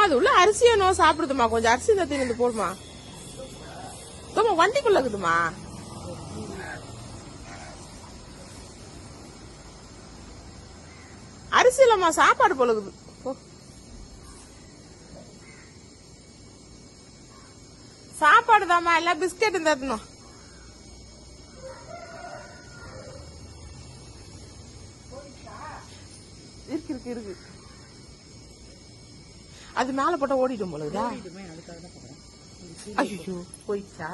அம்மா அது உள்ள அரிசி என்னவோ சாப்பிடுதுமா கொஞ்சம் அரிசி இந்த வந்து போடுமா. தோமா வண்டிக்குள்ள இருக்குதுமா அரிசி இல்லம்மா சாப்பாடு போலுக்குது சாப்பாடு தாம்மா எல்லாம் பிஸ்கெட் தட்டணும் இருக்கு இருக்கு இருக்கு. அது மேல போட்டா ஓடிடும் போலதா ஐயோ போயிடுச்சா?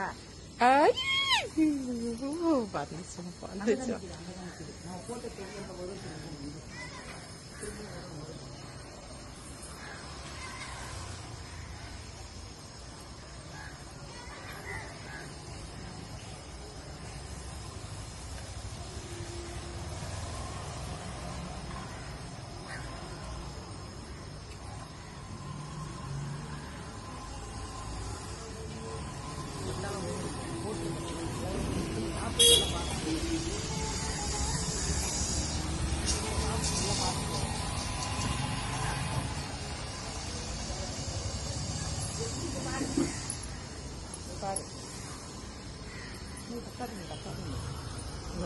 பாத்து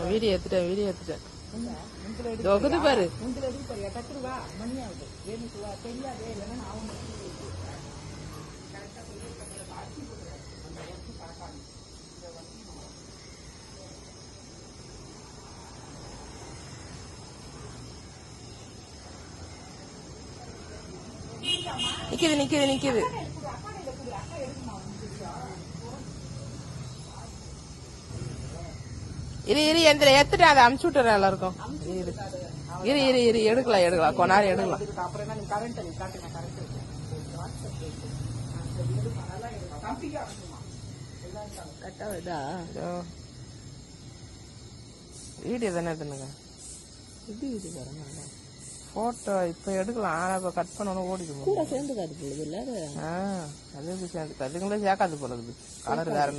வீடியோ எடுத்துட்டேன் வீடியோ எடுத்துட்டேன். தொகுது பாரு. முந்தில் எதுக்கு பாரு இரு இரு எந்திர எத்துட்டு அதை அமுச்சு விட்டுறேன் எல்லாருக்கும். இரு இரு இரு இரு எடுக்கலாம். எடுக்கலாம். கொஞ்ச நேரம் எடுக்கலாம் வீடியோ தானே எடுத்துனுங்க இது வரணும் போட்டோ இப்ப எடுக்கலாம். ஆனா இப்ப கட் பண்ணணும் ஓடிடும். கூட சேர்ந்து காது பொழுது இல்லை அது எப்படி சேர்ந்து அதுங்களே சேர்க்காது போல இருக்குது. கலர் வேற